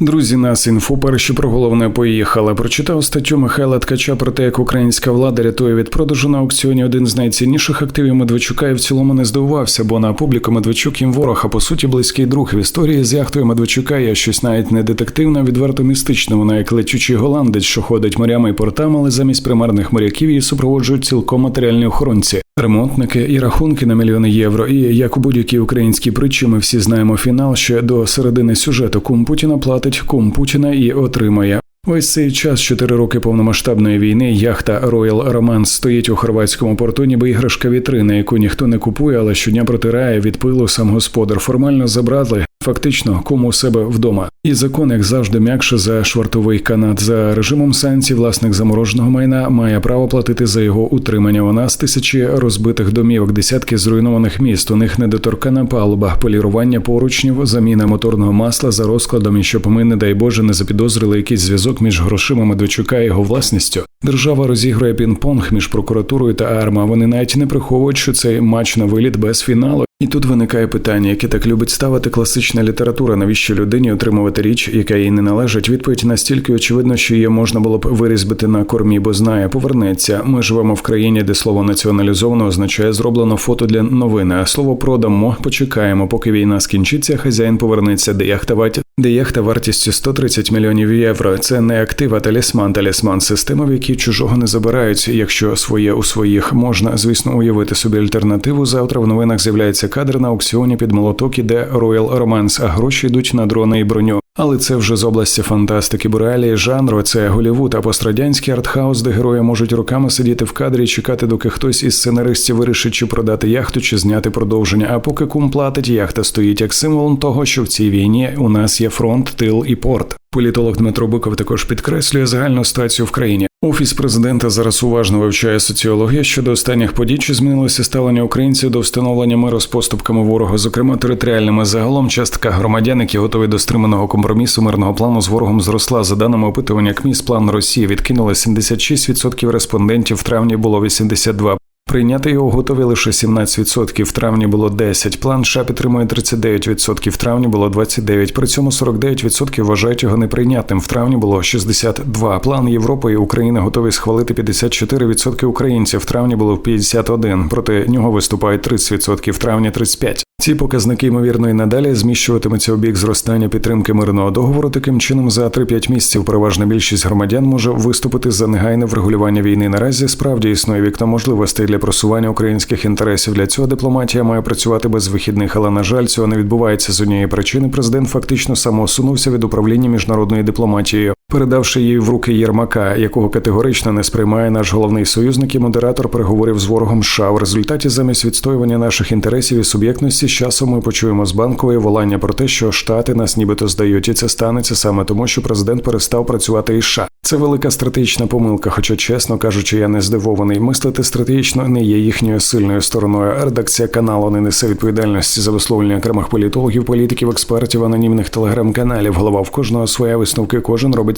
Друзі, нас інфо перші про головне поїхали. Прочитав статтю Михайла Ткача про те, як українська влада рятує від продажу на аукціоні один з найцінніших активів Медведчука і в цілому не здивувався, бо на публіку Медведчук їм ворог, а по суті близький друг в історії з яхтою Медведчука є щось навіть не детективне, а відверто містичне. Вона як летючий голландець, що ходить морями і портами, але замість примарних моряків її супроводжують цілком матеріальні охоронці. Ремонтники і рахунки на мільйони євро. І як у будь-якій українській притчі, ми всі знаємо фінал ще до середини сюжету. Кум Путіна платить, кум Путіна і отримає. Весь цей час, чотири роки повномасштабної війни, яхта Royal Romance стоїть у хорватському порту, ніби іграшка вітрина, яку ніхто не купує, але щодня протирає від пилу сам господар. Формально забрали, фактично кому у себе вдома. І закон, як завжди, м'якше за швартовий канат. За режимом санкцій власник замороженого майна має право платити за його утримання. У нас тисячі розбитих домівок, десятки зруйнованих міст. У них недоторкана палуба, полірування поручнів, заміна моторного масла за розкладом, і щоб ми, не дай Боже, не запідозрили якийсь зв'язок між грошима Медведчука і його власністю. Держава розігрує пінг-понг між прокуратурою та АРМА. Вони навіть не приховують, що цей матч на виліт без фіналу. І тут виникає питання, яке так любить ставити класична література, навіщо людині отримувати річ, яка їй не належить. Відповідь настільки очевидно, що її можна було б вирізбити на кормі, бо знає, повернеться. Ми живемо в країні, де слово націоналізовано означає зроблено фото для новини. А слово продамо, почекаємо, поки війна скінчиться. Хазяїн повернеться, де яхта вартість, де яхта вартістю 130 мільйонів євро. Це не актив, а талісман, талісман в якій чужого не забирають. Якщо своє у своїх можна, звісно, уявити собі альтернативу. Завтра в новинах з'являється кадр на аукціоні під молоток іде Royal Romance, а гроші йдуть на дрони і броню. Але це вже з області фантастики, бо реалії жанру це Голівуд, а пострадянський артхаус, де герої можуть роками сидіти в кадрі і чекати, доки хтось із сценаристів вирішить, чи продати яхту, чи зняти продовження. А поки кум платить, яхта стоїть як символом того, що в цій війні у нас є фронт, тил і порт. Політолог Дмитро Биков також підкреслює загальну ситуацію в країні. Офіс президента зараз уважно вивчає соціологію щодо останніх подій, чи змінилося ставлення українців до встановлення миру з поступками ворога, зокрема територіальними. Загалом частка громадян, які готові до стриманого компромісу мирного плану з ворогом зросла. За даними опитування, КМІС план Росії відкинули 76% респондентів. В травні було 82%. Прийняти його готові лише 17%, в травні було 10%, план США підтримує 39%, в травні було 29%, при цьому 49% вважають його неприйнятним, в травні було 62%, план Європи і України готові схвалити 54% українців, в травні було 51%, проти нього виступають 30%, в травні 35%. Ці показники ймовірно і надалі зміщуватимуться у бік зростання підтримки мирного договору. Таким чином, за 3-5 місяців переважна більшість громадян може виступити за негайне врегулювання війни. Наразі справді існує вікно можливостей для просування українських інтересів. Для цього дипломатія має працювати без вихідних, але на жаль, цього не відбувається з однієї причини. Президент фактично самоусунувся від управління міжнародною дипломатією, передавши її в руки Єрмака, якого категорично не сприймає наш головний союзник і модератор переговорів з ворогом. США. в результаті замість відстоювання наших інтересів і суб'єктності з часом ми почуємо з банкової волання про те, що штати нас нібито здають, і це станеться саме тому, що президент перестав працювати із США. Це велика стратегічна помилка. Хоча, чесно кажучи, я не здивований. Мислити стратегічно не є їхньою сильною стороною. Редакція каналу не несе відповідальності за висловлення окремих політологів, політиків, експертів, анонімних телеграм-каналів. Голова в кожного своя висновки, кожен робить